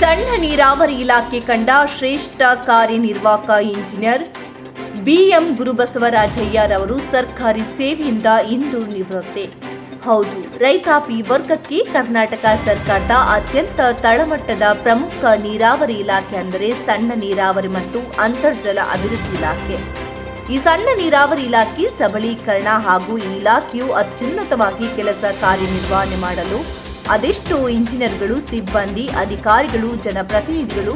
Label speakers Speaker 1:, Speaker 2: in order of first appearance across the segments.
Speaker 1: ಸಣ್ಣ ನೀರಾವರಿ ಇಲಾಖೆ ಕಂಡ ಶ್ರೇಷ್ಠ ಕಾರ್ಯನಿರ್ವಾಹಕ ಇಂಜಿನಿಯರ್ ಬಿಎಂ ಗುರುಬಸವರಾಜಯ್ಯರವರು ಸರ್ಕಾರಿ ಸೇವೆಯಿಂದ ಇಂದು ನಿವೃತ್ತಿ. ಹೌದು ರೈತಾಪಿ ವರ್ಗಕ್ಕೆ ಕರ್ನಾಟಕ ಸರ್ಕಾರದ ಅತ್ಯಂತ ತಳಮಟ್ಟದ ಪ್ರಮುಖ ನೀರಾವರಿ ಇಲಾಖೆ ಅಂದರೆ ಸಣ್ಣ ನೀರಾವರಿ ಮತ್ತು ಅಂತರ್ಜಲ ಅಭಿವೃದ್ಧಿ ಇಲಾಖೆ. ಈ ಸಣ್ಣ ನೀರಾವರಿ ಇಲಾಖೆ ಸಬಲೀಕರಣ ಹಾಗೂ ಈ ಇಲಾಖೆಯು ಅತ್ಯುನ್ನತವಾಗಿ ಕೆಲಸ ಕಾರ್ಯನಿರ್ವಹಣೆ ಮಾಡಲು ಅದೆಷ್ಟೋ ಇಂಜಿನಿಯರ್ಗಳು, ಸಿಬ್ಬಂದಿ, ಅಧಿಕಾರಿಗಳು, ಜನಪ್ರತಿನಿಧಿಗಳು,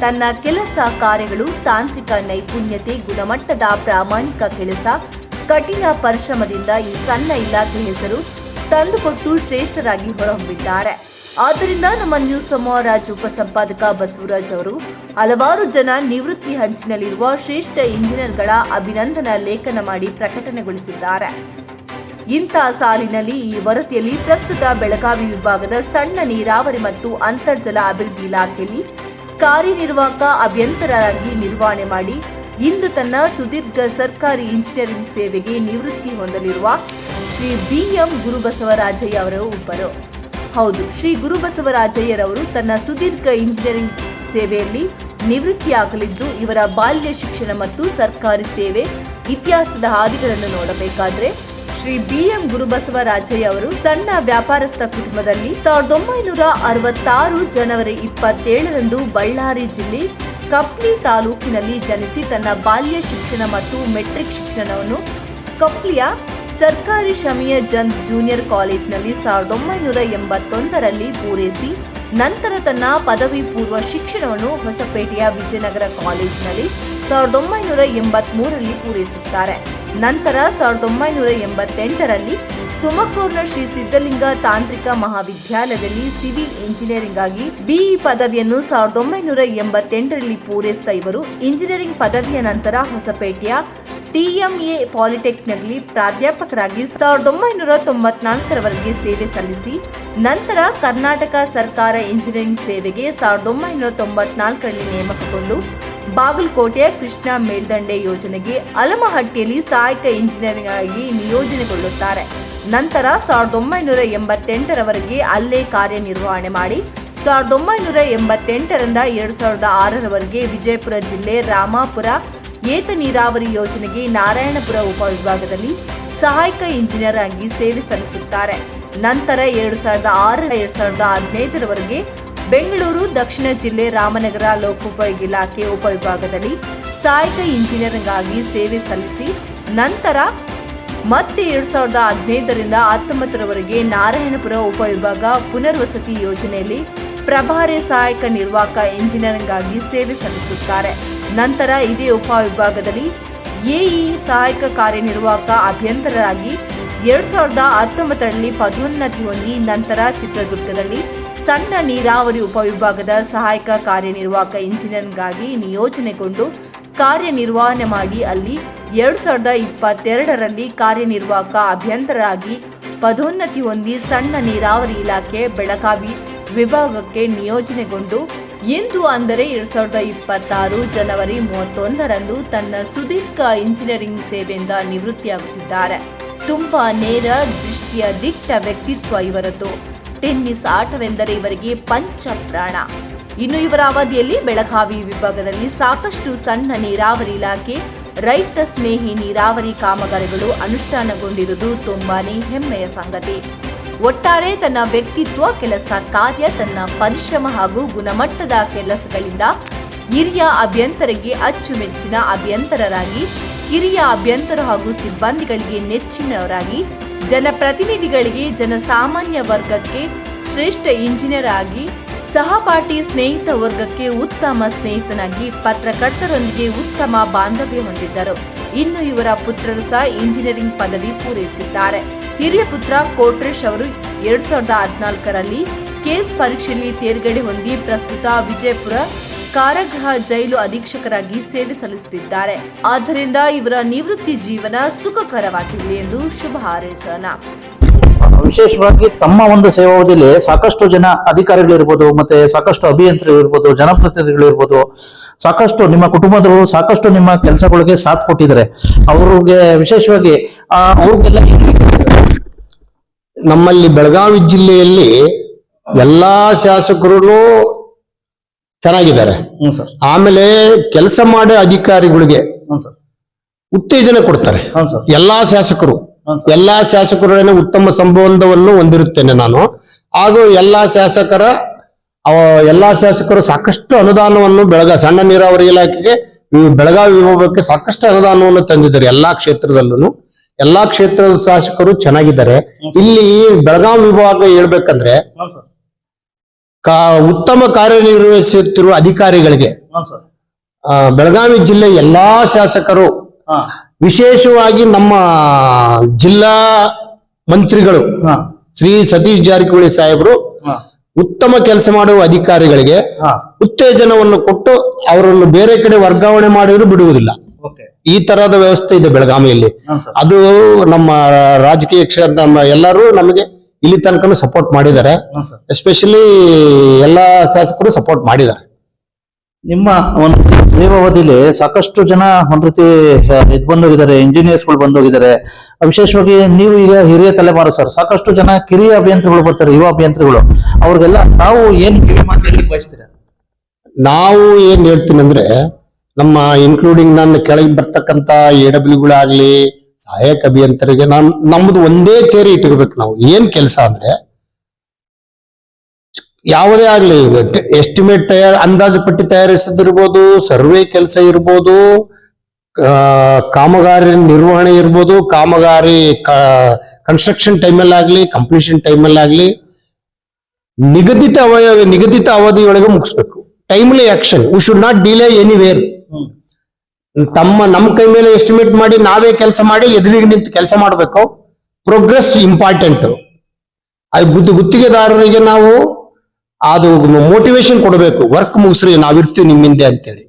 Speaker 1: ತನ್ನ ಕೆಲಸ ಕಾರ್ಯಗಳು, ತಾಂತ್ರಿಕ ನೈಪುಣ್ಯತೆ, ಗುಣಮಟ್ಟದ ಪ್ರಾಮಾಣಿಕ ಕೆಲಸ, ಕಠಿಣ ಪರಿಶ್ರಮದಿಂದ ಈ ಸಣ್ಣ ಇಲಾಖೆ ಹೆಸರು ತಂದುಕೊಟ್ಟು ಶ್ರೇಷ್ಠರಾಗಿ ಹೊರಹೊಮ್ಮಿದ್ದಾರೆ. ಆದ್ದರಿಂದ ನಮ್ಮ ನ್ಯೂಸ್ ಸಮೂಹ ಉಪಸಂಪಾದಕ ಬಸವರಾಜ್ ಅವರು ಹಲವಾರು ಜನ ನಿವೃತ್ತಿ ಹಂಚಿನಲ್ಲಿರುವ ಶ್ರೇಷ್ಠ ಇಂಜಿನಿಯರ್ಗಳ ಅಭಿನಂದನಾ ಲೇಖನ ಮಾಡಿ ಪ್ರಕಟಣೆಗೊಳಿಸಿದ್ದಾರೆ. ಇಂಥ ಸಾಲಿನಲ್ಲಿ ಈ ವರದಿಯಲ್ಲಿ ಪ್ರಸ್ತುತ ಬೆಳಗಾವಿ ವಿಭಾಗದ ಸಣ್ಣ ನೀರಾವರಿ ಮತ್ತು ಅಂತರ್ಜಲ ಅಭಿವೃದ್ಧಿ ಇಲಾಖೆಯಲ್ಲಿ ಕಾರ್ಯನಿರ್ವಾಹಕ ಅಭ್ಯಂತರರಾಗಿ ನಿರ್ವಹಣೆ ಮಾಡಿ ಇಂದು ತನ್ನ ಸುದೀರ್ಘ ಸರ್ಕಾರಿ ಇಂಜಿನಿಯರಿಂಗ್ ಸೇವೆಗೆ ನಿವೃತ್ತಿ ಹೊಂದಲಿರುವ ಶ್ರೀ ಬಿಎಂ ಗುರುಬಸವರಾಜಯ್ಯ ಅವರ ಒಬ್ಬರು. ಹೌದು, ಶ್ರೀ ಗುರುಬಸವರಾಜಯ್ಯರವರು ತನ್ನ ಸುದೀರ್ಘ ಇಂಜಿನಿಯರಿಂಗ್ ಸೇವೆಯಲ್ಲಿ ನಿವೃತ್ತಿಯಾಗಲಿದ್ದು, ಇವರ ಬಾಲ್ಯ ಶಿಕ್ಷಣ ಮತ್ತು ಸರ್ಕಾರಿ ಸೇವೆ ಇತಿಹಾಸದ ಹಾದಿಗಳನ್ನು ನೋಡಬೇಕಾದ್ರೆ ಶ್ರೀ ಬಿಎಂ ಗುರುಬಸವರಾಜಯ್ಯ ಅವರು ತನ್ನ ವ್ಯಾಪಾರಸ್ಥ ಕುಟುಂಬದಲ್ಲಿ ಸಾವಿರದ ಒಂಬೈನೂರ ಅರವತ್ತಾರು ಜನವರಿ ಇಪ್ಪತ್ತೇಳರಂದು ಬಳ್ಳಾರಿ ಜಿಲ್ಲೆ ಕಪ್ಲಿ ತಾಲೂಕಿನಲ್ಲಿ ಜನಿಸಿ ತನ್ನ ಬಾಲ್ಯ ಶಿಕ್ಷಣ ಮತ್ತು ಮೆಟ್ರಿಕ್ ಶಿಕ್ಷಣವನ್ನು ಕಪ್ಲಿಯ ಸರ್ಕಾರಿ ಶಮಿಯ ಜನ್ ಜೂನಿಯರ್ ಕಾಲೇಜಿನಲ್ಲಿ ಸಾವಿರದ ಒಂಬೈನೂರ ಎಂಬತ್ತೊಂದರಲ್ಲಿ ಪೂರೈಸಿ, ನಂತರ ತನ್ನ ಪದವಿ ಪೂರ್ವ ಶಿಕ್ಷಣವನ್ನು ಹೊಸಪೇಟೆಯ ವಿಜಯನಗರ ಕಾಲೇಜಿನಲ್ಲಿ ಸಾವಿರದ ಒಂಬೈನೂರ ಎಂಬತ್ಮೂರರಲ್ಲಿ ಪೂರೈಸುತ್ತಾರೆ. ನಂತರ ಸಾವಿರದ ಒಂಬೈನೂರ ಎಂಬತ್ತೆಂಟರಲ್ಲಿ ತುಮಕೂರಿನ ಶ್ರೀ ಸಿದ್ಧಲಿಂಗ ತಾಂತ್ರಿಕ ಮಹಾವಿದ್ಯಾಲಯದಲ್ಲಿ ಸಿವಿಲ್ ಇಂಜಿನಿಯರಿಂಗ್ ಆಗಿ ಬಿಇ ಪದವಿಯನ್ನು ಸಾವಿರದ ಒಂಬೈನೂರ ಎಂಬತ್ತೆಂಟರಲ್ಲಿ ಪೂರೈಸಿದ ಇವರು ಇಂಜಿನಿಯರಿಂಗ್ ಪದವಿಯ ನಂತರ ಹೊಸಪೇಟೆಯ ಟಿಎಂಎ ಪಾಲಿಟೆಕ್ನಲ್ಲಿ ಪ್ರಾಧ್ಯಾಪಕರಾಗಿ ಸಾವಿರದ ಒಂಬೈನೂರ ತೊಂಬತ್ನಾಲ್ಕರವರೆಗೆ ಸೇವೆ ಸಲ್ಲಿಸಿ, ನಂತರ ಕರ್ನಾಟಕ ಸರ್ಕಾರ ಇಂಜಿನಿಯರಿಂಗ್ ಸೇವೆಗೆ ಸಾವಿರದ ಒಂಬೈನೂರ ತೊಂಬತ್ನಾಲ್ಕರಲ್ಲಿ ನೇಮಕಗೊಂಡು ಬಾಗಲಕೋಟೆಯ ಕೃಷ್ಣ ಮೇಲ್ದಂಡೆ ಯೋಜನೆಗೆ ಅಲಮಹಟ್ಟಿಯಲ್ಲಿ ಸಹಾಯಕ ಇಂಜಿನಿಯರಿಂಗ್ ಆಗಿ ನಿಯೋಜನೆಗೊಳ್ಳುತ್ತಾರೆ. ನಂತರ ಸಾವಿರದ ಒಂಬೈನೂರ ಎಂಬತ್ತೆಂಟರವರೆಗೆ ಅಲ್ಲೇ ಕಾರ್ಯನಿರ್ವಹಣೆ ಮಾಡಿ ಸಾವಿರದ ಒಂಬೈನೂರ ಎಂಬತ್ತೆಂಟರಿಂದ ಎರಡು ಸಾವಿರದ ಆರರವರೆಗೆ ವಿಜಯಪುರ ಜಿಲ್ಲೆ ರಾಮಾಪುರ ಏತ ನೀರಾವರಿ ಯೋಜನೆಗೆ ನಾರಾಯಣಪುರ ಉಪವಿಭಾಗದಲ್ಲಿ ಸಹಾಯಕ ಇಂಜಿನಿಯರ್ ಆಗಿ ಸೇವೆ ಸಲ್ಲಿಸುತ್ತಾರೆ. ನಂತರ ಎರಡು ಸಾವಿರದ ಆರು ಎರಡು ಸಾವಿರದ ಹದಿನೈದರವರೆಗೆ ಬೆಂಗಳೂರು, ದಕ್ಷಿಣ ಜಿಲ್ಲೆ, ರಾಮನಗರ ಲೋಕೋಪಯೋಗಿ ಇಲಾಖೆ ಉಪವಿಭಾಗದಲ್ಲಿ ಸಹಾಯಕ ಇಂಜಿನಿಯರಿಂಗ್ ಆಗಿ ಸೇವೆ ಸಲ್ಲಿಸಿ, ನಂತರ ಮತ್ತೆ ಎರಡ್ ಸಾವಿರದ ಹದಿನೈದರಿಂದ ಹತ್ತೊಂಬತ್ತರವರೆಗೆ ನಾರಾಯಣಪುರ ಉಪವಿಭಾಗ ಪುನರ್ವಸತಿ ಯೋಜನೆಯಲ್ಲಿ ಪ್ರಭಾರಿ ಸಹಾಯಕ ನಿರ್ವಾಹಕ ಇಂಜಿನಿಯರಿಂಗ್ ಆಗಿ ಸೇವೆ ಸಲ್ಲಿಸುತ್ತಾರೆ. ನಂತರ ಇದೇ ಉಪವಿಭಾಗದಲ್ಲಿ ಎಇ ಸಹಾಯಕ ಕಾರ್ಯನಿರ್ವಾಹಕ ಅಭಿಯಂತರರಾಗಿ ಎರಡ್ ಸಾವಿರದ ಹತ್ತೊಂಬತ್ತರಲ್ಲಿ ಪದೋನ್ನತಿ ಹೊಂದಿ, ನಂತರ ಚಿತ್ರದುರ್ಗದಲ್ಲಿ ಸಣ್ಣ ನೀರಾವರಿ ಉಪವಿಭಾಗದ ಸಹಾಯಕ ಕಾರ್ಯನಿರ್ವಾಹಕ ಇಂಜಿನಿಯರ್ಗಾಗಿ ನಿಯೋಜನೆಗೊಂಡು ಕಾರ್ಯನಿರ್ವಹಣೆ ಮಾಡಿ ಅಲ್ಲಿ ಎರಡು ಸಾವಿರದ ಇಪ್ಪತ್ತೆರಡರಲ್ಲಿ ಕಾರ್ಯನಿರ್ವಾಹಕ ಅಭಿಯಂತರಾಗಿ ಪದೋನ್ನತಿ ಹೊಂದಿ ಸಣ್ಣ ನೀರಾವರಿ ಇಲಾಖೆ ಬೆಳಗಾವಿ ವಿಭಾಗಕ್ಕೆ ನಿಯೋಜನೆಗೊಂಡು ಇಂದು ಅಂದರೆ ಎರಡು ಸಾವಿರದ ಇಪ್ಪತ್ತಾರು ಜನವರಿ ಮೂವತ್ತೊಂದರಂದು ತನ್ನ ಸುದೀರ್ಘ ಇಂಜಿನಿಯರಿಂಗ್ ಸೇವೆಯಿಂದ ನಿವೃತ್ತಿಯಾಗುತ್ತಿದ್ದಾರೆ. ತುಂಬಾ ನೇರ ದೃಷ್ಟಿಯ ದಿಟ್ಟ ವ್ಯಕ್ತಿತ್ವ ಇವರದ್ದು. ಟೆನ್ನಿಸ್ ಆಟವೆಂದರೆ ಇವರಿಗೆ ಪಂಚಪ್ರಾಣ. ಇನ್ನು ಇವರ ಅವಧಿಯಲ್ಲಿ ಬೆಳಗಾವಿ ವಿಭಾಗದಲ್ಲಿ ಸಾಕಷ್ಟು ಸಣ್ಣ ನೀರಾವರಿ ಇಲಾಖೆ, ರೈತ ಸ್ನೇಹಿ ನೀರಾವರಿ ಕಾಮಗಾರಿಗಳು ಅನುಷ್ಠಾನಗೊಂಡಿರುವುದು ತುಂಬಾನೇ ಹೆಮ್ಮೆಯ ಸಂಗತಿ. ಒಟ್ಟಾರೆ ತನ್ನ ವ್ಯಕ್ತಿತ್ವ, ಕೆಲಸ ಕಾರ್ಯ, ತನ್ನ ಪರಿಶ್ರಮ ಹಾಗೂ ಗುಣಮಟ್ಟದ ಕೆಲಸಗಳಿಂದ ಹಿರಿಯ ಅಭ್ಯಂತರಿಗೆ ಅಚ್ಚುಮೆಚ್ಚಿನ ಅಭ್ಯಂತರರಾಗಿ ಹಿರಿಯ ಅಭ್ಯಂತರ ಹಾಗೂ ಸಿಬ್ಬಂದಿಗಳಿಗೆ ನೆಚ್ಚಿನವರಾಗಿ ಜನಪ್ರತಿನಿಧಿಗಳಿಗೆ ಜನಸಾಮಾನ್ಯ ವರ್ಗಕ್ಕೆ ಶ್ರೇಷ್ಠ ಇಂಜಿನಿಯರ್ ಆಗಿ ಸಹಪಾಠಿ ಸ್ನೇಹಿತ ವರ್ಗಕ್ಕೆ ಉತ್ತಮ ಸ್ನೇಹಿತನಾಗಿ ಪತ್ರಕರ್ತರೊಂದಿಗೆ ಉತ್ತಮ ಬಾಂಧವ್ಯ ಹೊಂದಿದ್ದರು. ಇನ್ನು ಇವರ ಪುತ್ರರು ಸಹ ಇಂಜಿನಿಯರಿಂಗ್ ಪದವಿ ಪೂರೈಸಿದ್ದಾರೆ. ಹಿರಿಯ ಪುತ್ರ ಕೋಟ್ರೇಶ್ ಅವರು ಎರಡ್ ಸಾವಿರದ ಹದಿನಾಲ್ಕರಲ್ಲಿ ಕೇಸ್ ಪರೀಕ್ಷೆಯಲ್ಲಿ ತೇರ್ಗಡೆ ಹೊಂದಿ ಪ್ರಸ್ತುತ ವಿಜಯಪುರ ಕಾರಾಗೃಹ ಜೈಲು ಅಧೀಕ್ಷಕರಾಗಿ ಸೇವೆ ಸಲ್ಲಿಸುತ್ತಿದ್ದಾರೆ. ಆದ್ದರಿಂದ ಇವರ ನಿವೃತ್ತಿ ಜೀವನ ಸುಖಕರವಾಗಿರಲಿ ಎಂದು ಶುಭ ಹಾರೈಸೋಣ.
Speaker 2: ವಿಶೇಷವಾಗಿ ತಮ್ಮ ಒಂದು ಸೇವಾವಧಿಯಲ್ಲಿ ಸಾಕಷ್ಟು ಜನ ಅಧಿಕಾರಿಗಳು ಇರ್ಬೋದು ಮತ್ತೆ ಸಾಕಷ್ಟು ಅಭಿಯಂತರು ಇರ್ಬೋದು ಜನಪ್ರತಿನಿಧಿಗಳು ಇರ್ಬೋದು ಸಾಕಷ್ಟು ನಿಮ್ಮ ಕುಟುಂಬದವರು ಸಾಕಷ್ಟು ನಿಮ್ಮ ಕೆಲಸಗಳಿಗೆ ಸಾಥ್ ಕೊಟ್ಟಿದ್ದಾರೆ. ಅವ್ರಿಗೆ ವಿಶೇಷವಾಗಿ ಅವ್ರಿಗೆಲ್ಲ
Speaker 3: ನಮ್ಮಲ್ಲಿ ಬೆಳಗಾವಿ ಜಿಲ್ಲೆಯಲ್ಲಿ ಎಲ್ಲಾ ಶಾಸಕರು ಚೆನ್ನಾಗಿದ್ದಾರೆ.
Speaker 2: ಸರ್.
Speaker 3: ಆಮೇಲೆ ಕೆಲಸ ಮಾಡೋ ಅಧಿಕಾರಿಗಳಿಗೆ
Speaker 2: ಸರ್.
Speaker 3: ಉತ್ತೇಜನ ಕೊಡ್ತಾರೆ.
Speaker 2: ಸರ್.
Speaker 3: ಎಲ್ಲಾ ಶಾಸಕರು
Speaker 2: ಸರ್.
Speaker 3: ಎಲ್ಲಾ ಶಾಸಕರೊಡನೆ ಉತ್ತಮ ಸಂಬಂಧವನ್ನು ಹೊಂದಿರುತ್ತೇನೆ ನಾನು. ಹಾಗೂ ಎಲ್ಲಾ ಶಾಸಕರ ಅವ ಎಲ್ಲಾ ಶಾಸಕರು ಸಾಕಷ್ಟು ಅನುದಾನವನ್ನು ಬೆಳಗ ಸಣ್ಣ ನೀರಾವರಿ ಇಲಾಖೆಗೆ ಈ ಬೆಳಗಾವಿ ವಿಭಾಗಕ್ಕೆ ಸಾಕಷ್ಟು ಅನುದಾನವನ್ನು ತಂದಿದ್ದಾರೆ ಎಲ್ಲಾ ಕ್ಷೇತ್ರದಲ್ಲೂ ಎಲ್ಲಾ ಕ್ಷೇತ್ರದ ಶಾಸಕರು ಚೆನ್ನಾಗಿದ್ದಾರೆ. ಇಲ್ಲಿ ಬೆಳಗಾವಿ ವಿಭಾಗ ಹೇಳ್ಬೇಕಂದ್ರೆ
Speaker 2: ಸರ್.
Speaker 3: ಕಾ ಉತ್ತಮ ಕಾರ್ಯನಿರ್ವಹಿಸುತ್ತಿರುವ ಅಧಿಕಾರಿಗಳಿಗೆ ಬೆಳಗಾವಿ ಜಿಲ್ಲೆ ಎಲ್ಲಾ ಶಾಸಕರು ವಿಶೇಷವಾಗಿ ನಮ್ಮ ಜಿಲ್ಲಾ ಮಂತ್ರಿಗಳು ಶ್ರೀ ಸತೀಶ್ ಜಾರಕಿಹೊಳಿ ಸಾಹೇಬರು ಉತ್ತಮ ಕೆಲಸ ಮಾಡುವ ಅಧಿಕಾರಿಗಳಿಗೆ ಉತ್ತೇಜನವನ್ನು ಕೊಟ್ಟು ಅವರನ್ನು ಬೇರೆ ಕಡೆ ವರ್ಗಾವಣೆ ಮಾಡಿದ್ರು ಬಿಡುವುದಿಲ್ಲ. ಈ ತರಹದ ವ್ಯವಸ್ಥೆ ಇದೆ ಬೆಳಗಾವಿಯಲ್ಲಿ. ಅದು ನಮ್ಮ ರಾಜಕೀಯ ಕ್ಷೇತ್ರ ನಮ್ಮ ಎಲ್ಲರೂ ನಮಗೆ ಇಲ್ಲಿ ತನಕ ಸಪೋರ್ಟ್ ಮಾಡಿದ್ದಾರೆ.
Speaker 2: ಹಾಂ ಸರ್
Speaker 3: ಎಸ್ಪೆಷಲಿ ಎಲ್ಲಾ ಶಾಸಕರು ಸಪೋರ್ಟ್ ಮಾಡಿದ್ದಾರೆ.
Speaker 2: ನಿಮ್ಮ ಒಂದು ಸೇವಾವಧಿಲಿ ಸಾಕಷ್ಟು ಜನ ಒಂದ್ ರೀತಿ ಇದು ಬಂದೋಗಿದ್ದಾರೆ ಇಂಜಿನಿಯರ್ಸ್ಗಳು ಬಂದೋಗಿದ್ದಾರೆ. ವಿಶೇಷವಾಗಿ ನೀವು ಈಗ ಹಿರಿಯ ತಲೆಮಾರು ಸರ್ ಸಾಕಷ್ಟು ಜನ ಕಿರಿಯ ಅಭಿಯಂತರಗಳು ಬರ್ತಾರೆ ಯುವ ಅಭಿಯಂತರಗಳು. ಅವ್ರಿಗೆಲ್ಲ ತಾವು ಏನ್ ಕಿವಿ ಮಾತು ಹೇಳಲಿಕ್ಕೆ ಬಯಸ್ತೀರಾ?
Speaker 3: ನಾವು ಏನ್ ಹೇಳ್ತೀನಿ ಅಂದ್ರೆ ನಮ್ಮ ಇನ್ಕ್ಲೂಡಿಂಗ್ ನನ್ನ ಕೆಳಗೆ ಬರ್ತಕ್ಕಂತ ಎ ಡಬ್ಲ್ಯೂಗಳಾಗ್ಲಿ ಸಹಾಯಕ ಅಭಿಯಂತರಿಗೆ ನಮ್ ನಮ್ದು ಒಂದೇ ಥೇರಿ ಇಟ್ಕೋಬೇಕು ನಾವು. ಏನ್ ಕೆಲಸ ಅಂದ್ರೆ ಯಾವುದೇ ಆಗ್ಲಿ ಎಸ್ಟಿಮೇಟ್ ತಯಾರ, ಅಂದಾಜು ಪಟ್ಟಿ ತಯಾರಿಸದಿರ್ಬೋದು ಸರ್ವೆ ಕೆಲಸ ಇರ್ಬೋದು ಕಾಮಗಾರಿ ನಿರ್ವಹಣೆ ಇರ್ಬೋದು, ಕಾಮಗಾರಿ ಕನ್ಸ್ಟ್ರಕ್ಷನ್ ಟೈಮಲ್ಲಿ ಆಗ್ಲಿ ಕಂಪ್ಲೀಷನ್ ಟೈಮಲ್ಲಿ ಆಗ್ಲಿ, ನಿಗದಿತ ಅವಯ, ನಿಗದಿತ ಅವಧಿಯೊಳಗೆ ಮುಗಿಸ್ಬೇಕು. Timely action we should not delay anywhere ತಮ್ಮ ನಮ್ಮ ಕೈ ಮೇಲೆ ಎಸ್ಟಿಮೇಟ್ ಮಾಡಿ ನಾವೇ ಕೆಲಸ ಮಾಡಿ ಎದುರಿಗೆ ನಿಂತು ಕೆಲಸ ಮಾಡಬೇಕು. ಪ್ರೋಗ್ರೆಸ್ ಇಂಪಾರ್ಟೆಂಟ್ ಅದು ಗುದ್ದು ಗುತ್ತಿಗೆದಾರರಿಗೆ ನಾವು ಅದು ಮೋಟಿವೇಶನ್ ಕೊಡಬೇಕು. ವರ್ಕ್ ಮುಗಿಸ್ರಿ, ನಾವಿರ್ತೀವಿ ನಿಮ್ಮಿಂದೆ ಅಂತೇಳಿ.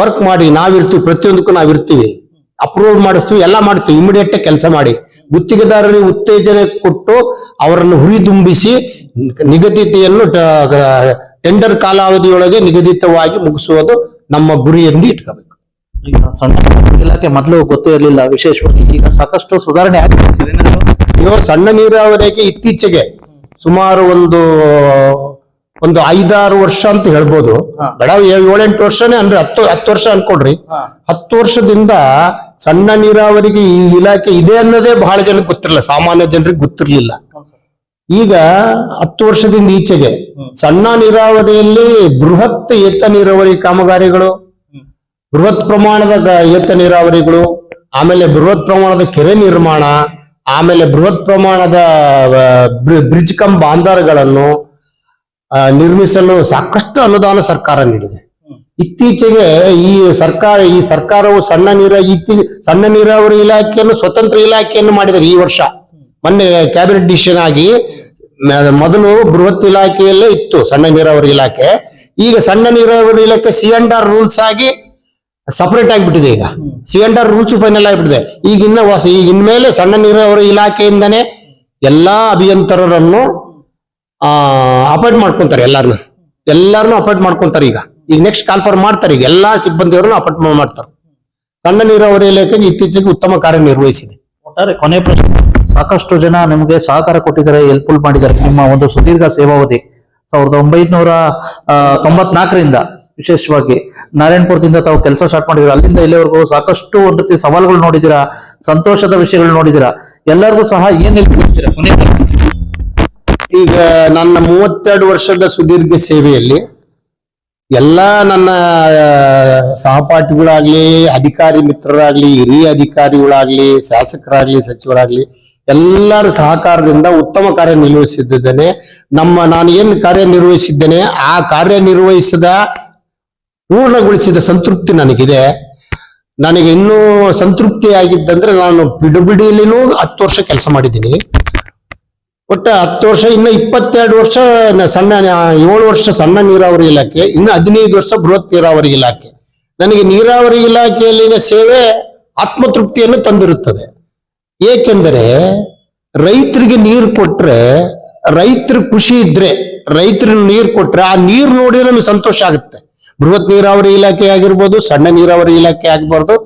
Speaker 3: ವರ್ಕ್ ಮಾಡಿ, ನಾವಿರ್ತೀವಿ, ಪ್ರತಿಯೊಂದಕ್ಕೂ ನಾವಿರ್ತೀವಿ. ಅಪ್ರೂವ್ ಮಾಡಿಸ್ತೀವಿ, ಎಲ್ಲ ಮಾಡ್ತೀವಿ. ಇಮಿಡಿಯೇಟ್ ಕೆಲಸ ಮಾಡಿ. ಗುತ್ತಿಗೆದಾರರಿಗೆ ಉತ್ತೇಜನ ಕೊಟ್ಟು ಅವರನ್ನು ಹುರಿದುಂಬಿಸಿ ನಿಗದಿತೆಯನ್ನು ಟೆಂಡರ್ ಕಾಲಾವಧಿಯೊಳಗೆ ನಿಗದಿತವಾಗಿ ಮುಗಿಸುವುದು ನಮ್ಮ ಗುರಿಯನ್ನು ಇಟ್ಕೋಬೇಕು.
Speaker 2: ಈಗ ಸಣ್ಣ ಇಲಾಖೆ ಮೊದಲು ಗೊತ್ತೇ ಇರಲಿಲ್ಲ ವಿಶೇಷವಾಗಿ ಈಗ ಸಾಕಷ್ಟು ಸುಧಾರಣೆ ಆಗಿದೆ ಸರ್ ಏನಾದ್ರು?
Speaker 3: ಇವಾಗ ಸಣ್ಣ ನೀರಾವರಿಗೆ ಇತ್ತೀಚೆಗೆ ಸುಮಾರು ಒಂದು ಒಂದು ಐದಾರು ವರ್ಷ ಅಂತ ಹೇಳ್ಬೋದು. ಬೇಡ ಏಳ್- ಏಳೆಂಟು ವರ್ಷನೇ ಅಂದ್ರೆ ಹತ್ತು ಹತ್ತು ವರ್ಷ ಅನ್ಕೊಡ್ರಿ. ಹತ್ತು ವರ್ಷದಿಂದ ಸಣ್ಣ ನೀರಾವರಿಗೆ ಈ ಇಲಾಖೆ ಇದೆ ಅನ್ನೋದೇ ಬಹಳ ಜನಕ್ಕೆ ಗೊತ್ತಿರಲಿಲ್ಲ ಸಾಮಾನ್ಯ ಜನರಿಗೆ ಗೊತ್ತಿರಲಿಲ್ಲ ಈಗ ಹತ್ತು ವರ್ಷದಿಂದ ಈಚೆಗೆ ಸಣ್ಣ ನೀರಾವರಿಯಲ್ಲಿ ಬೃಹತ್ ಏತ ನೀರಾವರಿ ಕಾಮಗಾರಿಗಳು. ಬೃಹತ್ ಪ್ರಮಾಣದ ಏತ ನೀರಾವರಿಗಳು, ಆಮೇಲೆ ಬೃಹತ್ ಪ್ರಮಾಣದ ಕೆರೆ ನಿರ್ಮಾಣ, ಆಮೇಲೆ ಬೃಹತ್ ಪ್ರಮಾಣದ ಬ್ರಿಡ್ಜ್ ಕಂ ಬಾಂಧಾರ್ಗಳನ್ನು ನಿರ್ಮಿಸಲು ಸಾಕಷ್ಟು ಅನುದಾನ ಸರ್ಕಾರ ನೀಡಿದೆ. ಇತ್ತೀಚೆಗೆ ಈ ಸರ್ಕಾರ, ಈ ಸರ್ಕಾರವು ಸಣ್ಣ ನೀರ, ಇತ್ತೀ, ಸಣ್ಣ ನೀರಾವರಿ ಇಲಾಖೆಯನ್ನು, ಸ್ವತಂತ್ರ ಇಲಾಖೆಯನ್ನು ಮಾಡಿದ್ದಾರೆ ಈ ವರ್ಷ. ಮೊನ್ನೆ ಕ್ಯಾಬಿನೆಟ್ ಡಿಸಿಷನ್ ಆಗಿ ಮೊದಲು ಬೃಹತ್ ಇಲಾಖೆಯಲ್ಲೇ ಇತ್ತು ಸಣ್ಣ ನೀರಾವರಿ ಇಲಾಖೆ. ಈಗ ಸಣ್ಣ ನೀರಾವರಿ ಇಲಾಖೆ ಸಿ ಅಂಡ್ ಆರ್ ರೂಲ್ಸ್ ಆಗಿ ಸಪರೇಟ್ ಆಗಿಬಿಟ್ಟಿದೆ ಈಗ. C and R rules final ಆಗಿಬಿಟ್ಟಿದೆ. ಈಗ ಇನ್ನ ಹೊಸ ಈಗ ಇನ್ಮೇಲೆ ಸಣ್ಣ ನೀರಾವರಿ ಇಲಾಖೆಯಿಂದನೇ ಎಲ್ಲಾ ಅಭಿಯಂತರರನ್ನು ಅಪಾಯಿಂಟ್ ಮಾಡ್ಕೊಂತಾರೆ ಎಲ್ಲಾರನ್ನು ಎಲ್ಲಾರನ್ನು ಅಪಾಯಿಂಟ್ ಮಾಡ್ಕೊಂತಾರೆ ಈಗ. ಈಗ ನೆಕ್ಸ್ಟ್ ಕಾಲ್ಫರ್ ಮಾಡ್ತಾರೆ ಈಗ. ಎಲ್ಲಾ ಸಿಬ್ಬಂದಿಯವರನ್ನು ಅಪಾಯಿಂಟ್ ಮಾಡ್ತಾರೆ. ಸಣ್ಣ ನೀರಾವರಿ ಇಲಾಖೆಗೆ ಇತ್ತೀಚೆಗೆ ಉತ್ತಮ ಕಾರ್ಯನಿರ್ವಹಿಸಿದೆ
Speaker 2: ಒಟ್ಟಾರೆ ಕೊನೆ ಪ್ರಶ್ನೆ. ಸಾಕಷ್ಟು ಜನ ನಿಮಗೆ ಸಹಕಾರ ಕೊಟ್ಟಿದ್ದಾರೆ ಹೆಲ್ಪ್ಫುಲ್ ಮಾಡಿದ್ದಾರೆ. ನಿಮ್ಮ ಒಂದು ಸುದೀರ್ಘ ಸೇವಾವಧಿ. ಸಾವಿರದ ಒಂಬೈನೂರ ತೊಂಬತ್ನಾಲ್ಕರಿಂದ ವಿಶೇಷವಾಗಿ ನಾರಾಯಣಪುರದಿಂದ ತಾವು ಕೆಲಸ ಸ್ಟಾರ್ಟ್ ಮಾಡಿದ್ದೀರಾ? ಅಲ್ಲಿಂದ ಇಲ್ಲಿವರೆಗೂ ಸಾಕಷ್ಟು ಒಂದು ರೀತಿ ಸವಾಲುಗಳು ನೋಡಿದ್ದೀರಾ? ಸಂತೋಷದ ವಿಷಯಗಳು ನೋಡಿದ್ದೀರಾ? ಎಲ್ಲರಿಗೂ ಸಹ ಏನ್
Speaker 3: ಈಗ ನನ್ನ ಮೂವತ್ತೆರಡು ವರ್ಷದ ಸುದೀರ್ಘ ಸೇವೆಯಲ್ಲಿ ಎಲ್ಲ ನನ್ನ ಸಹಪಾಠಿಗಳಾಗ್ಲಿ, ಅಧಿಕಾರಿ ಮಿತ್ರರಾಗ್ಲಿ, ಹಿರಿಯ ಅಧಿಕಾರಿಗಳಾಗ್ಲಿ, ಶಾಸಕರಾಗ್ಲಿ, ಸಚಿವರಾಗ್ಲಿ, ಎಲ್ಲರ ಸಹಕಾರದಿಂದ ಉತ್ತಮ ಕಾರ್ಯನಿರ್ವಹಿಸಿದ್ದೇನೆ ನಮ್ಮ, ನಾನು ಏನು ಕಾರ್ಯನಿರ್ವಹಿಸಿದ್ದೇನೆ, ಆ ಕಾರ್ಯನಿರ್ವಹಿಸಿದ ಪೂರ್ಣಗೊಳಿಸಿದ ಸಂತೃಪ್ತಿ ನನಗಿದೆ. ನನಗೆ ಇನ್ನೂ ಸಂತೃಪ್ತಿ ಆಗಿದ್ದಂದ್ರೆ ನಾನು ಪಿಡುಬಿಡಿಲಿನೂ ಹತ್ತು ವರ್ಷ ಕೆಲಸ ಮಾಡಿದ್ದೀನಿ. ಒಟ್ಟು ಹತ್ತು ವರ್ಷ, ಇನ್ನು ಇಪ್ಪತ್ತೆರಡು ವರ್ಷ ಸಣ್ಣ ಏಳು ವರ್ಷ ಸಣ್ಣ ನೀರಾವರಿ ಇಲಾಖೆ, ಇನ್ನು ಹದಿನೈದು ವರ್ಷ ಬೃಹತ್ ನೀರಾವರಿ ಇಲಾಖೆ. ನನಗೆ ನೀರಾವರಿ ಇಲಾಖೆಯಲ್ಲಿನ ಸೇವೆ ಆತ್ಮತೃಪ್ತಿಯನ್ನು ತಂದಿರುತ್ತದೆ. ಏಕೆಂದರೆ ರೈತರಿಗೆ ನೀರು ಕೊಟ್ರೆ, ರೈತರ ಖುಷಿ ಇದ್ರೆ ರೈತರಿಗೆ ನೀರು ಕೊಟ್ರೆ ಆ ನೀರು ನೋಡಿದ್ರೆ ನಮಗೆ ಸಂತೋಷ ಆಗುತ್ತೆ. ಬೃಹತ್ ನೀರಾವರಿ ಇಲಾಖೆ ಆಗಿರ್ಬೋದು ಸಣ್ಣ ನೀರಾವರಿ ಇಲಾಖೆ ಆಗ್ಬಾರ್ದು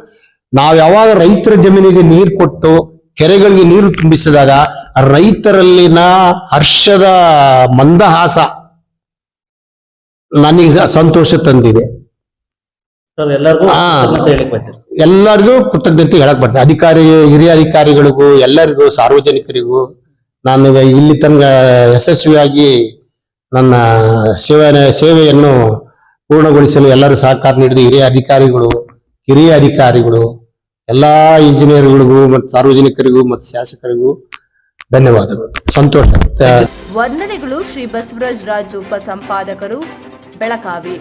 Speaker 3: ನಾವು ಯಾವಾಗ ರೈತರ ಜಮೀನಿಗೆ ನೀರು ಕೊಟ್ಟು ಕೆರೆಗಳಿಗೆ ನೀರು ತುಂಬಿಸಿದಾಗ ರೈತರಲ್ಲಿನ ಹರ್ಷದ ಮಂದಹಾಸ ನನಗೆ ಸಂತೋಷ ತಂದಿದೆ
Speaker 2: ಎಲ್ಲರಿಗೂ. ಕೃತಜ್ಞತೆ ಹೇಳಿಕ್ ಬಯಸ್ತೀನಿ.
Speaker 3: ಎಲ್ಲರಿಗೂ ಕೃತಜ್ಞತೆ ಹೇಳಕ್ ಬರ್ತದೆ ಅಧಿಕಾರಿ ಹಿರಿಯ ಅಧಿಕಾರಿಗಳಿಗೂ ಎಲ್ಲರಿಗೂ ಸಾರ್ವಜನಿಕರಿಗೂ ನಾನು ಇಲ್ಲಿ ತನಕ ಯಶಸ್ವಿಯಾಗಿ ನನ್ನ ಸೇವೆ ಸೇವೆಯನ್ನು ಪೂರ್ಣಗೊಳಿಸಲು ಎಲ್ಲರೂ ಸಹಕಾರ ನೀಡಿದ ಹಿರಿಯ ಅಧಿಕಾರಿಗಳು ಹಿರಿಯ ಅಧಿಕಾರಿಗಳು, ಎಲ್ಲಾ ಇಂಜಿನಿಯರ್ಗಳಿಗೂ ಮತ್ತು ಸಾರ್ವಜನಿಕರಿಗೂ ಮತ್ತು ಶಾಸಕರಿಗೂ ಧನ್ಯವಾದಗಳು. ಸಂತೋಷ
Speaker 1: ವಂದನೆಗಳು ಶ್ರೀ ಬಸವರಾಜ್ ರಾಜು ಉಪಸಂಪಾದಕರು ಬೆಳಗಾವಿ.